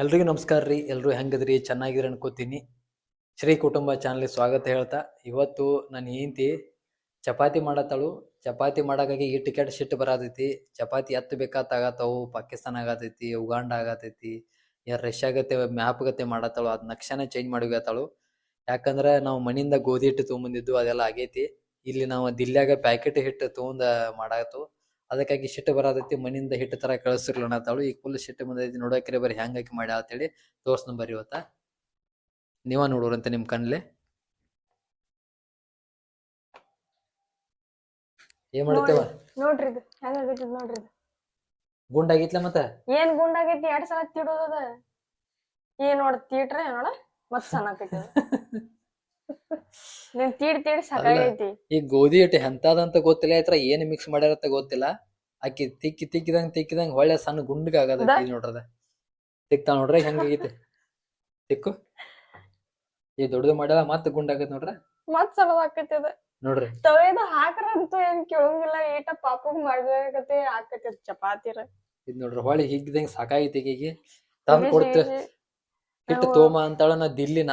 ಎಲ್ರಿಗೂ ನಮಸ್ಕಾರ ರೀ. ಎಲ್ರು ಹೆಂಗದ್ರಿ? ಚೆನ್ನಾಗಿದ್ರಿ ಅನ್ಕೋತೀನಿ. ಶ್ರೀ ಕುಟುಂಬ ಚಾನಲ್ಗೆ ಸ್ವಾಗತ ಹೇಳ್ತಾ, ಇವತ್ತು ನನ್ನ ಹೆಂಡತಿ ಚಪಾತಿ ಮಾಡತ್ತಾಳು. ಚಪಾತಿ ಮಾಡಕ್ಕಾಗಿ ಈ ಟಿಕೆಟ್ ಶಿಟ್ ಬರತೈತಿ. ಚಪಾತಿ ಎತ್ತ ಬೇಕಾತ ಆಗತ್ತವು, ಪಾಕಿಸ್ತಾನ ಆಗತೈತಿ, ಉಗಾಂಡ ಆಗತೈತಿ ಯಾರು ಮ್ಯಾಪ್ ಗತೆ ಮಾಡತ್ತಾಳು. ಅದು ನಕ್ಷೆನ ಚೇಂಜ್ ಮಾಡಿ ಹೋಗತ್ತಾಳು ಯಾಕಂದ್ರ ನಾವು ಮನಿಯಿಂದ ಗೋಧಿ ಹಿಟ್ಟು ತೊಗೊಂಬಂದಿದ್ದು ಅದೆಲ್ಲ ಆಗೈತಿ. ಇಲ್ಲಿ ನಾವು ದಿಲ್ಲಿಯಾಗ ಪ್ಯಾಕೆಟ್ ಹಿಟ್ಟು ತೊಗೊಂಡ ಮಾಡಾತು. ಅದಕ್ಕಾಗಿ ಶಿಟ್ಟು ಬರತೈತಿ ಮನಿಂದ ಹಿಟ್ಟು ತರ ಕಳಿಸ್ರಿ ಅನ್ನತ್ತಾಳು ಈಗ ಫುಲ್ ಶಿಟ್ಟು ಬಂದೈತಿ ನೋಡಕ್ರೆ ಬರೀ ಹೆಂಗ್ ಹಾಕಿ ಮಾಡ್ಯಾಳ ಅಂತೇಳಿ ತೋರ್ಸ್ನ ಬರ್ರಿ ಇವತ್ತ. ನೀವ ನೋಡೋರಂತೆ ನಿಮ್ ಕಣ್ಲೆ. ಏನ್ ಮಾಡ್ತೇವ? ನೋಡ್ರಿ ಇದು. ನೋಡ್ರಿ ಇದು. ಗುಂಡಾಗಿತ್ಲ ಮತ್ತ? ಏನ್ ಗುಂಡಾಗೈತಿ ಎರಡ್ ಸಲ ತಿಡೋದ ಏನ್ ನೋಡ ತೀಟ್ರೆ ನೋಡ ಮತ್ ಸಣ್ಣ ಆಕೈತಿ ನೀನ್ ತೀಡ್ ತೀಡ್ ಸಾಕಾಗೈತಿ ಈ ಗೋಧಿ ಹಿಟ್ಟು ಎಂತಾದಂತ ಗೊತ್ತಿಲ್ಲ ಆಯ್ತರ ಏನ್ ಮಿಕ್ಸ್ ಮಾಡ್ಯಾರಂತ ಗೊತ್ತಿಲ್ಲ. ಅಕ್ಕಿ ತಿಕ್ಕಿ ತಿಕ್ಕಿದಂಗ್ ತಿಕ್ಕಿದಂಗ್ ಒಳ್ಳೆ ಸಣ್ಣ ಗುಂಡ್ಗ ಆಗದ ನೋಡ್ರದ. ತಿಕ್ತಾ ನೋಡ್ರಿ ಹೆಂಗಾಗೈತಿ ತಿಕ್ಕು. ಈ ದೊಡ್ಡದು ಮಾಡ್ಯಾರ ಮತ್ತ ಗುಂಡಾಗೈತಿ ನೋಡ್ರ? ಮತ್ ಸಲ ಆಕತಿ ಅದ. ನೋಡ್ರಿ. ತವೇದ ಹಾಕ್ರಂತೂ ಏನ್ ಕೇಳಂಗಿಲ್ಲ ಏಟ ಪಾಪಗ್ ಮಾಡ್ಬೇಕತೆ ಆಕೈತಿ ಚಪಾತಿರ. ಇದ್ ನೋಡ್ರಿ ಹೊಳಿ ಹಿಗ್ದಂಗ್ ಸಾಕಾಗೈತಿ ಈಗ ತಂದ್ ಕೊಡ್ತೇವೆ ಹಿಟ್ಟು ತೋಮ ಅಂತಾಳ ನಾ ದಿಲ್ಲಿನ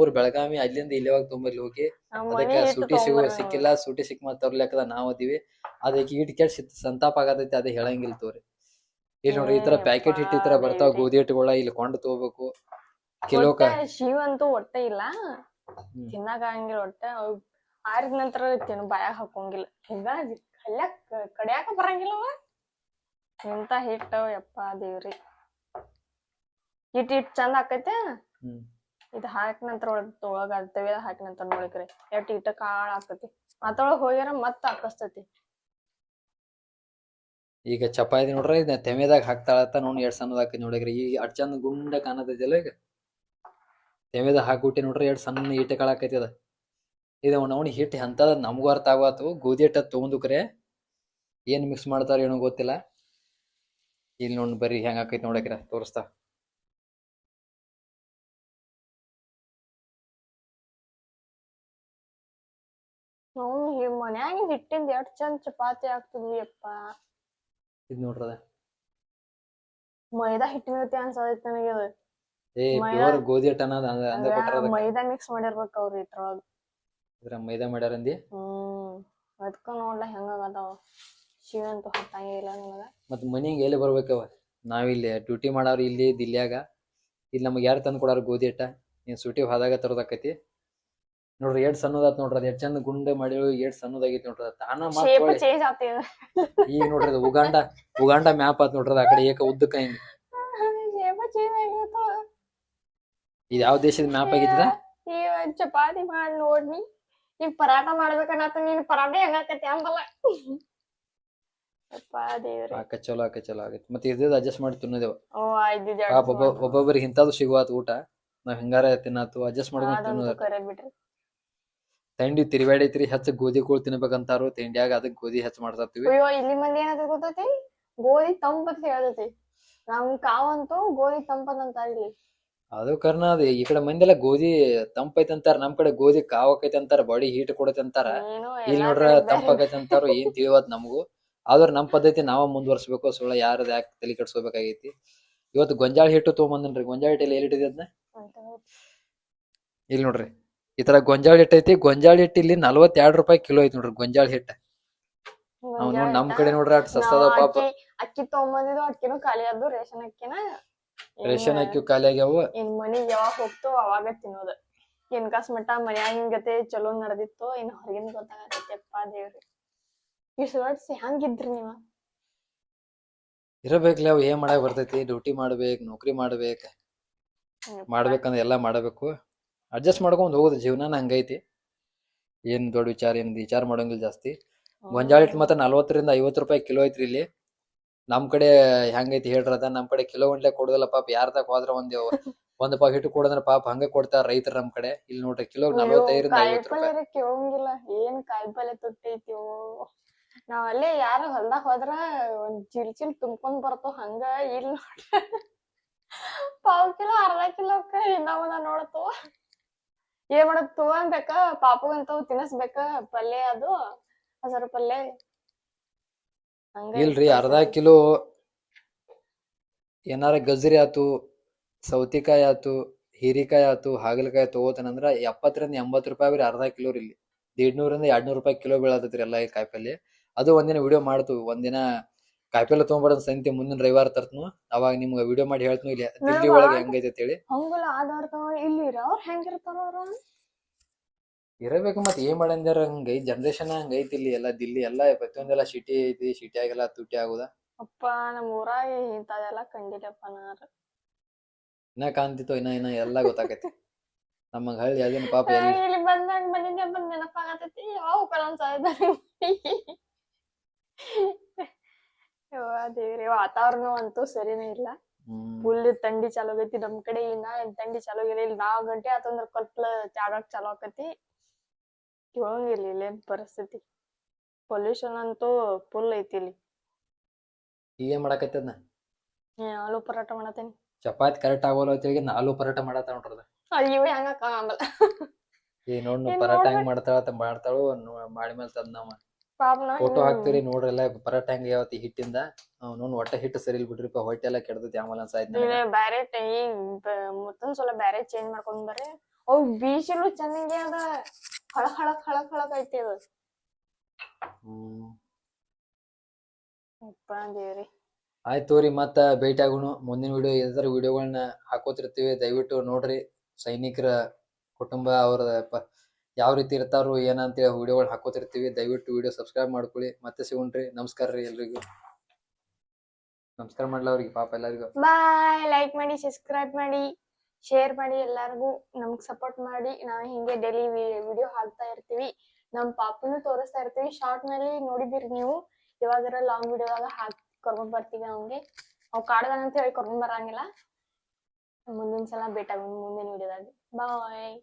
ಊರ ಬೆಳಗಾವಿ ಅಲ್ಲಿಂದ ಇಲ್ಲಿವಾಗ ತೊಂಬರ್ಲಿ ಹೋಗಿ ಅದಕ್ಕೆ ಸೂಟಿ ಸಿಗು ಸಿಕ್ಕಿಲ್ಲ ಸೂಟಿ ಸಿಕ್ ಮತ್ತ ಲೆಕ್ಕದ ನಾವ್ ಅದೀವಿ. ಅದಕ್ಕೆ ಹಿಟ್ ಕೆಟ್ ಸಂತಾಪ ಆಗತೈತಿ ಅದೇ ಹೇಳಂಗಿಲ್ಲ ತೋರಿ. ಇಲ್ಲಿ ನೋಡ್ರಿ ಈ ತರ ಪ್ಯಾಕೆಟ್ ಹಿಟ್ಟು ಈ ತರ ಬರ್ತಾವ ಗೋಧಿ ಹಿಟ್ಟುಗಳ ಇಲ್ಲಿ ಕೊಂಡು ತಗೋಬೇಕು ಕಿಲೋಕ ಶಿವ ಅಂತೂ ಹೊಟ್ಟೆ ಇಲ್ಲ. ತಿನ್ನಾಕ ಆಗಂಗಿಲ್ಲ ಹೊಟ್ಟೆ. ಆರಿದ ನಂತರ ತಿನ್ ಬಾಯಾಗ ಹಾಕೋಂಗಿಲ್ಲ. ಹಿಂಗಾಗಿ ಕಲ್ಯಾಕ ಕಡಿಯಾಕ ಬರಂಗಿಲ್ಲವ ಎಂತ ಹಿಟ್ಟು ಯಪ್ಪ ದೇವ್ರಿ. ಹಿಟ್ ಹಿಟ್ ಚಂದ ಆಕೈತೆ. ಇದ್ ಹಾಕ್ ನಂತರ ಒಳಗ್ ತೊಳಗ ತವೇದ ಹಾಕ್ ನಂತರ ನೋಡಿಕ್ರಿ ಎಟ್ ಇಟ್ಟ ಕಾಳ ಆಕತಿ. ಮತ್ತೊಳಗ್ ಹೋಗ್ಯಾರ ಮತ್ತ ಹಾಕಸ್ತೈತಿ ಈಗ ಚಪಾತಿ ನೋಡ್ರಿ ಇದನ್ನ ತೆಮೆದಾಗ ಹಾಕ್ತಾಳತ್ತ ನೋಡಿ ಎರಡ್ ಸಣ್ಣದ ಹಾಕಿ ನೋಡಿಗ್ರಿ ಈಗ ಅಡ್ ಚಂದ ಗುಂಡ ಕಾಣತೈತಿಲ್ಲ ಈಗ. ತೆಮೆದಾಗ ಹಾಕ್ಬಿಟ್ಟಿ ನೋಡ್ರಿ ಎರಡ್ ಸಣ್ಣ ಹಿಟ್ಟು ಕಾಳಾಕೈತಿ ಅದ. ಇದು ಅವ್ನ ಹಿಟ್ಟು ಎಂತದ ನಮಗೂ ಅರ್ಥ ಆಗತ್ತು ಗೋಧಿ ಹಿಟ್ಟ ತಗೊಂಡುಕ್ರೆ ಏನ್ ಮಿಕ್ಸ್ ಮಾಡ್ತಾರ ಏನೋ ಗೊತ್ತಿಲ್ಲ. ಇಲ್ಲಿ ನೋಡಿ ಬರೀ ಹೆಂಗ್ ಆಕೈತಿ ನೋಡಕ್ರ ತೋರಿಸ್ತಾ. ಮನ್ಯಾಗ ಹಿಟ್ಟಿಂದ ಎಷ್ಟ್ ಚಂದ ಚಪಾತಿ ಆಗ್ತಿದ್ವಿ ಯಪ್ಪ ಇದ್ ನೋಡ್ರದ ಮೈದಾ ಹಿಟ್ಟಿನ ಜೊತೆ ಅನ್ಸದೈತಿ ನನಗೆ ಅದು. ಏ ಪ್ಯೂರ್ ಗೋಧಿ ಹಿಟ್ಟ ಅನ್ನೋದು ಅಂದ ಅಂದ ಕೊಟ್ಟಾರ ಅದಕ್ಕ. ಮೈದಾ ಮಿಕ್ಸ್ ಮಾಡಿರ್ಬೇಕು ಅವ್ರ ಇದ್ರೊಳಗ. ಇದ್ರ ಮೈದಾ ಮಾಡ್ಯಾರಂದಿ ಹ್ಮ್ ಅದ್ಕ ನೋಡ್ಲ ಹೆಂಗಾಗದಾವ ಶಿವಂತ ಅಂತೂ ಹತ್ತಂಗಿಲ್ಲ ನನಗ. ಮತ್ ಮನಿಗೆ ಎಲ್ಲಿ ಬರ್ಬೇಕವ ನಾವಿಲ್ಲಿ ಡ್ಯೂಟಿ ಮಾಡೋರು ಇಲ್ಲಿ ದಿಲ್ಯಾಗ ಇಲ್ಲಿ ನಮಗೆ ಯಾರು ತಂದು ಕೊಡಾರ ಗೋಧಿ ಹಿಟ್ಟ? ನೀನ್ ಸೂಟಿ ಹೋದಾಗ ತರೋದಾಕತಿ ನೋಡ್ರಿ ಎಷ್ಟ್ ಸಣ್ಣದಾತ್ ನೋಡ್ರಿ ಅದ್ ಚಂದ ಗುಂಡ ಮಾಡಿ ಎಷ್ಟ್ ಸಣ್ಣದಾಗೈತಿ ನೋಡ್ರಿ ತಾನ ಶೇಪ್ ಚೇಂಜ್ ಆಗ್ತದ ಈಗ ನೋಡ್ರಿ ಅದು ಉಗಾಂಡ ಉಗಾಂಡ ಮ್ಯಾಪ್ ಆತ್ ನೋಡ್ರಿ ಆ ಕಡೆ ಏಕ ಉದ್ದಕ್ಕ ಹಿಂಗ್. ಶೇಪ ಚೇಂಜ್ ಇದ್ ಯಾವ ದೇಶದ ಮ್ಯಾಪ್ ಆಗಿತ್ತದ? ಈ ಚಪಾತಿ ಮಾಡಿ ನೋಡ್ನಿ ಈಗ ಪರಾಟ ಮಾಡ್ಬೇಕನ್ನತ್ತ ನೀನ್ ಪರಾಟ ಹೆಂಗಾಕತಿ ಅಂಬಲ್ಲ. ಚಲೋ ಆಕ ಚಲೋ ಆಗೈತಿ. ಮತ್ತೆ ಇದ್ದಿದ್ ಅಡ್ಜಸ್ಟ್ ಮಾಡಿ ತಿನ್ನೋದೇವ. ಪಾಪ ಒಬ್ಬ ಒಬ್ಬೊಬ್ಬರಿಗೆ ಇಂಥದ್ದು ಸಿಗುವ ಊಟ ನಾವ್ ಹಿಂಗಾರ ತಿನ್ನಾತು ಅಡ್ಜಸ್ಟ್ ಮಾಡ್ಕೊಂಡು ತಿನ್ನೋದ ತಿಂಡಿ ತಿರುಗಾಡೈತ್ರಿ ಹೆಚ್ಚ ಗೋಧಿ ಕೂಳ್ ತಿನ್ಬೇಕಂತಾರು ತಿಂಡಿಯಾಗ ಅದಕ್ ಗೋಧಿ ಹೆಚ್ಚ ಮಾಡ್ತಾರ್ತೀವಿ ಅಯ್ಯೋ ಇಲ್ಲಿ ಮಂದಿ ಏನಂತ ಗೊತ್ತೈತಿ? ಗೋಧಿ ತಂಪತ್ ಹೇಳತೈತಿ. ನಮ್ ಕಾವಂತೂ ಗೋಧಿ ತಂಪತ್ ಅಂತಾರ ಇಲ್ಲಿ. ಅದು ಕಾರಣ ಅದ ಈ ಕಡೆ ಮಂದಿಲ್ಲ ಗೋಧಿ ತಂಪೈತಿ ಅಂತಾರ ನಮ್ ಕಡೆ ಗೋಧಿ ಕಾವಕೈತಿ ಅಂತಾರ ಬಾಡಿ ಹೀಟ್ ಕೊಡತ್ತೆ ಅಂತಾರ ಏನು ಇಲ್ಲಿ ಎಲ್ಲಾ ನೋಡ್ರ ತಂಪಾಗೈತಿ ಅಂತಾರ ಏನ್ ತಿಳಿಯೋದ್ ನಮಗೂ. ಆದ್ರ ನಮ್ ಪದ್ಧತಿ ನಾವ ಮುಂದುವರ್ಸ್ಬೇಕು ಸುಳ್ಳ ಯಾರದ್ ಯಾಕೆ ತಲೆ ಕೆಡ್ಸ್ಕೋಬೇಕಾಗೈತಿ. ಇವತ್ತು ಗೊಂಜಾಳ ಹಿಟ್ಟು ತೊಗೊಂಬಂದನ್ರಿ. ಗೊಂಜಾಳ ಹಿಟ್ಟು ಎಲ್ಲಿ ಇಟ್ಟಿದ್ದೆ ಅದನ್ನ ಅಂತ ಇಲ್ಲಿ ನೋಡ್ರಿ. ಈ ತರ ಗೊಂಜಾಳ ಹಿಟ್ಟು ಐತಿ. ಗೊಂಜಾಳ ಹಿಟ್ಟು ಇಲ್ಲಿ ನಲ್ವತ್ತೆರಡ್ ರೂಪಾಯಿ ಕಿಲೋ ಐತಿ ನೋಡ್ರಿ ಗೊಂಜಾಳ ಹಿಟ್ಟ. ನಾವ್ ನೋಡ್ ನಮ್ ಕಡೆ ನೋಡ್ರಿ ಅಟ್ ಸಸ್ತದ ಪಾಪ. ಅಕ್ಕಿ ತಗೊಂಬಂದಿದ್ದು ಅಕ್ಕಿನೂ ಖಾಲಿ ಆದ್ದು ರೇಷನ್ ಅಕ್ಕಿನ. ರೇಷನ್ ಅಕ್ಕಿ ಖಾಲಿ ಆಗ್ಯಾವ. ಇನ್ ಮನಿಗ್ ಯಾವಾಗ ಹೋಗ್ತೋ ಅವಾಗ ತಿನ್ನೋದು. ಇನ್ ಕಾಸ್ ಮಟ್ಟ ಮನ್ಯಾಗಿನ್ ಗತೆ ಚಲೋ ನಡೆದಿತ್ತು ಇನ್ ಹೊರಗಿನ ಗೊತ್ತಾಗತ್ತಪ್ಪ ದೇವ್ರಿ. ಇಷ್ಟು ವರ್ಷ ಹೆಂಗಿದ್ರಿ ನೀವ. ಇರಬೇಕಲ್ಲ ಅವ್ ಏನ್ ಮಾಡಕ್ ಬರ್ತೈತಿ? ಡ್ಯೂಟಿ ಮಾಡ್ಬೇಕ್ ನೌಕರಿ ಮಾಡ್ಬೇಕ್. ಮಾಡ್ಬೇಕಂದ್ರೆ ಎಲ್ಲಾ ಮಾಡಬೇಕು. ಅಡ್ಜಸ್ಟ್ ಮಾಡ್ಕೊಂಡು ಹೋಗುದು ಜೀವನ ಹಂಗೈತಿ. ಏನ್ ದೊಡ್ಡ ವಿಚಾರ ಏನ್ ವಿಚಾರ ಮಾಡೋಂಗಿಲ್ಲ ಜಾಸ್ತಿ. ಗೊಂಜಾಳ ಹಿಟ್ಟು ಮಾತ್ರ ನಲ್ವತ್ತರಿಂದ ಐವತ್ತು ರೂಪಾಯಿ ಕಿಲೋ ಐತ್ರಿ ಇಲ್ಲಿ. ನಮ್ ಕಡೆ ಹೆಂಗೈತಿ ಹೇಳ್ರದ ನಮ್ ಕಡೆ ಕಿಲೋ ಗಂಟ್ಲೆ ಕೊಡುದಿಲ್ಲ ಪಾಪ ಯಾರ್ದಾಗ ಹೋದ್ರ ಒಂದ್ ಒಂದ್ ಪಾವ್ ಹಿಟ್ಟು ಕೊಡಂದ್ರ ಪಾಪ ಹಂಗ ಕೊಡ್ತಾರ ರೈತರ ನಮ್ ಕಡೆ. ಇಲ್ಲಿ ನೋಡ್ರಿ ಕಿಲೋ ನಲ್ವತ್ತೈದರಿಂದ ಐವತ್ತು ರೂಪಾಯಿ. ಕಾಯಿಪಲ್ಲೆ ಕೇಳಂಗಿಲ್ಲ ಏನ್ ಕಾಯಿಪಲ್ಲೆ ತುಟ್ಟೈತಿ ನಾವ್ ಅಲ್ಲೇ ಯಾರ ಹೊಲ್ದಾಗ ಹೋದ್ರ ಒಂದ್ ಚಿಲ್ ಚಿಲ್ ತುಂಬ್ಕೊಂಡ್ ಬರ್ತಾವ ಹಂಗ ಇಲ್ಲಿ ನೋಡ್ರಿ. ಪಾವ್ ಕಿಲೋ ಅರ್ಧ ಕಿಲೋಕ್ಕ ಇನ್ನವನ ನೋಡತ್ತು ಏನ್ ಮಾಡಕ್ ತಗೊಂಬೇಕ ಪಾಪಗಂತವ್ ತಿನ್ನಸ್ಬೇಕ ಪಲ್ಲೆ ಅದು ಹಸರು ಪಲ್ಯ ಹಂಗ ಇಲ್ರಿ. ಅರ್ಧ ಕಿಲೋ ಏನಾರ ಗಜ್ರಿ ಆತು ಸೌತಿಕಾಯಿ ಆತು ಹೀರಿಕಾಯಿ ಆತು ಹಾಗಲಕಾಯಿ ತಗೋತಾನಂದ್ರ ಎಪ್ಪತ್ತರಿಂದ ಎಂಬತ್ತು ರೂಪಾಯಿ ಬರೀ ಅರ್ಧ ಕಿಲೋ ಇಲ್ಲಿ ದೇಡ್ನೂರಿಂದ ಎರಡ್ನೂರು ರೂಪಾಯಿ ಕಿಲೋ ಬೀಳತೈತ್ರಿ ಎಲ್ಲಾ ಈ ಕಾಯಿಪಲ್ಲೆ ಅದು ಒಂದಿನ ವಿಡಿಯೋ ಮಾಡ್ತು ಒಂದಿನ ಕಾಯಿಪಲ್ಲೆ ತೊಗೊಂಬರೋದ್ ಸಂತೆ ಮುಂದಿನ ರವಿವಾರ ತರ್ತನು. ಅವಾಗ ನಿಮ್ಗೆ ವಿಡಿಯೋ ಮಾಡಿ ಹೇಳ್ತನು ಇಲ್ಲಿ ದಿಲ್ಲಿ ಒಳಗೆ ಹೆಂಗೈತೆ ಅಂತೇಳಿ ಹಂಗಲ್ಲ ಆಧಾರ್ ಇಲ್ಲಿ ಇರೋರ್ ಹೆಂಗಿರ್ತಾರ ಅವ್ರು ಇರಬೇಕು ಮತ್ತೆ ಏನ್ ಮಾಡಂದ್ರ ಹಂಗೈ ಜನರೇಷನ್ ಹಂಗೈತಿ ಇಲ್ಲಿ ಎಲ್ಲ ದಿಲ್ಲಿ ಎಲ್ಲ ಪ್ರತಿಯೊಂದೆಲ್ಲ ಸಿಟಿ ಐತಿ ಸಿಟಿ ಆಗಿಲ್ಲ ತುಟಿ ಆಗುದ. ಅಪ್ಪ ನಮ್ಮ ಊರಾಗ ಇಂಥದೆಲ್ಲ ಕಂಡಿಲ್ಲಪ್ಪ ನಾರ. ಇನ್ನ ಕಾಣ್ತಿತ್ತು ಇನ್ನ ಇನ್ನ ಎಲ್ಲ ಗೊತ್ತಾಗೈತಿ ನಮ್ಮ ಹಳ್ಳಿ ಅದೇನು ಪಾಪ ಎಲ್ಲಿ ಇಲ್ಲಿ ಬಂದಾಗ ಮನೆಗೆ ಬಂದ್ ನೆನಪಾಗತೈತಿ. ಯಾವ ಕಲಂಸ ಇದ್ದಾರೆ ದೇವ್ರಿ ವಾತಾವರಣ ಅಂತೂ ಸರಿನೇ ಇಲ್ಲ. ಫುಲ್ ತಂಡಿ ಚಾಲೋ ಆಗೈತಿ ನಮ್ ಕಡೆ ಇನ್ನ ತಂಡಿ ಚಾಲೂ ಆಗಿಲ್ಲ ಇಲ್ಲಿ. ನಾವ್ ಗಂಟೆ ಆತಂದ್ರ ಕತ್ಲ ಜಾಗಕ್ ಚಾಲೂ ಆಕತಿ. ಕೇಳಂಗಿಲ್ಲ ಇಲ್ಲೇನ್ ಪರಿಸ್ಥಿತಿ. ಪೊಲ್ಯೂಷನ್ ಅಂತೂ ಫುಲ್ ಐತಿ ಇಲ್ಲಿ. ಏನ್ ಮಾಡಕತ್ತದ ಆಲೂ ಪರೋಟ ಮಾಡತೇನಿ ಚಪಾತಿ ಕರೆಕ್ಟ್ ಆಗೋಲ್ಲ ಅಂತೇಳಿ ನಾ ಆಲೂ ಪರೋಟ ಮಾಡತ್ತ ನೋಡ್ರದ ಅಯ್ಯೋ ಹೆಂಗ ಆಮೇಲೆ ಈ ನೋಡ್ ಪರಾಟ ಹೆಂಗ್? ಮಾಡ್ತಾಳ ಮಾಡ್ತಾಳು ಮಾಡಿ ಮೇಲೆ ತಂದ್ ನಾವ ಫೋಟೋ ಹಾಕ್ತಿವ್ರಿ ನೋಡ್ರಲ್ಲ ಪರಾಟ ಹೆಂಗ ಯಾವತ್ತಿ ಹಿಟ್ಟಿಂದ. ನೋಡ್ ಒಟ್ಟ ಹಿಟ್ಟು ಸರಿ ಬಿಡ್ರಿಪ್ಪ ಹೊಟ್ಟೆ ಎಲ್ಲ ಕೆಡ್ದೈತಿ ಆಮೇಲೆ ಅನ್ಸಾಯ್ತು ಬ್ಯಾರೆ ಈಗ ಮತ್ತೊಂದ್ ಸಲ ಬ್ಯಾರೆ ಚೇಂಜ್ ಮಾಡ್ಕೊಂಡ್ ಬರ್ರಿ. ಅವ್ ಬೀಜನು ಚೆನ್ನಾಗಿ ಅದ. ಹಳಕ್ ಹಳಕ್ ಹಳಕ್ ಹಳಕ್ ಐತಿ ಅದು. ದೇವ್ರಿ. ಆಯ್ತು ತೋರಿ ಮತ್ತ ಭೇಟಿ ಆಗೋಣ. ಮುಂದಿನ ವಿಡಿಯೋ ಏನಾದ್ರೂ ವಿಡಿಯೋಗಳನ್ನ ಹಾಕೋತಿರ್ತೀವಿ. ದಯವಿಟ್ಟು ನೋಡ್ರಿ. ಸೈನಿಕರ ಕುಟುಂಬ ಅವ್ರ ಯಾವ ರೀತಿ ಇರ್ತಾರೋ ಏನಂತೇಳಿ ವಿಡಿಯೋಗಳು ಹಾಕೋತಿರ್ತೀವಿ, ದಯವಿಟ್ಟು ವಿಡಿಯೋ ಸಬ್ಸ್ಕ್ರೈಬ್ ಮಾಡ್ಕೊಳ್ಳಿ. ಮತ್ತೆ ಸಿಗೋಣ್ರಿ. ನಮಸ್ಕಾರ ರೀ ಎಲ್ರಿಗೂ. ನಮಸ್ಕಾರ ಮಾಡ್ಲ ಅವ್ರಿಗೆ, ಪಾಪ ಎಲ್ಲರಿಗೂ. ಬಾಯ್ ಲೈಕ್ ಮಾಡಿ ಸಬ್ಸ್ಕ್ರೈಬ್ ಮಾಡಿ ಶೇರ್ ಮಾಡಿ ಎಲ್ಲರಿಗೂ. ನಮ್ಗೆ ಸಪೋರ್ಟ್ ಮಾಡಿ. ನಾವು ಹಿಂಗೆ ಡೈಲಿ ವಿಡಿಯೋ ಹಾಕ್ತಾ ಇರ್ತೀವಿ. ನಮ್ಮ ಪಾಪನು ತೋರಿಸ್ತಾ ಇರ್ತೀವಿ. ಶಾರ್ಟ್ನಲ್ಲಿ ನೋಡಿದಿರಿ ನೀವು. ಇವಾಗರ ಲಾಂಗ್ ವಿಡಿಯೋದಾಗ ಹಾಕಿ, ಕರ್ಕೊಂಡ್ ಬರ್ತೀವಿ ಅವ್ನ್ಗೆ ಅವ್ ಕಾಡ್ದಾನ ಹೇಳಿ ಕರ್ಕೊಂಡ್ ಬರಂಗಿಲ್ಲ. ಮುಂದಿನ ಸಲ ಭೇಟಾಗ ಮುಂದಿನ ವಿಡಿಯೋದಾಗ ಬಾಯ್